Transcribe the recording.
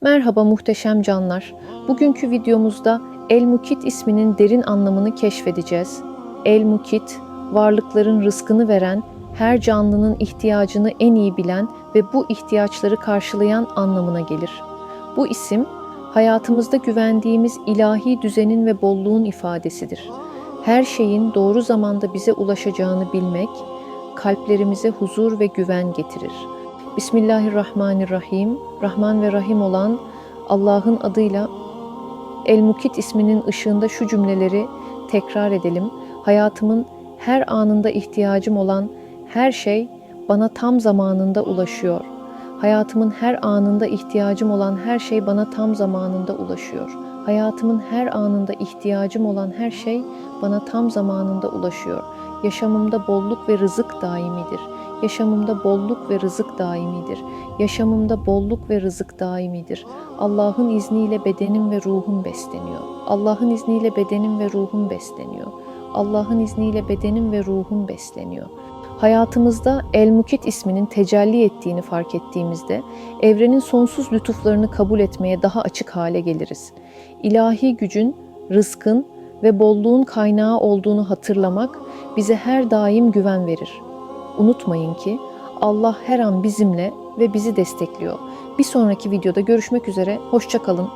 Merhaba muhteşem canlar. Bugünkü videomuzda El Mukit isminin derin anlamını keşfedeceğiz. El Mukit, varlıkların rızkını veren, her canlının ihtiyacını en iyi bilen ve bu ihtiyaçları karşılayan anlamına gelir. Bu isim, hayatımızda güvendiğimiz ilahi düzenin ve bolluğun ifadesidir. Her şeyin doğru zamanda bize ulaşacağını bilmek, kalplerimize huzur ve güven getirir. Bismillahirrahmanirrahim. Rahman ve Rahim olan Allah'ın adıyla El Mukit isminin ışığında şu cümleleri tekrar edelim. Hayatımın her anında ihtiyacım olan her şey bana tam zamanında ulaşıyor. Hayatımın her anında ihtiyacım olan her şey bana tam zamanında ulaşıyor. Hayatımın her anında ihtiyacım olan her şey bana tam zamanında ulaşıyor. Yaşamımda bolluk ve rızık daimidir. Yaşamımda bolluk ve rızık daimidir. Yaşamımda bolluk ve rızık daimidir. Allah'ın izniyle bedenim ve ruhum besleniyor. Allah'ın izniyle bedenim ve ruhum besleniyor. Allah'ın izniyle bedenim ve ruhum besleniyor. Hayatımızda El Mukit isminin tecelli ettiğini fark ettiğimizde evrenin sonsuz lütuflarını kabul etmeye daha açık hale geliriz. İlahi gücün, rızkın ve bolluğun kaynağı olduğunu hatırlamak bize her daim güven verir. Unutmayın ki Allah her an bizimle ve bizi destekliyor. Bir sonraki videoda görüşmek üzere, hoşça kalın.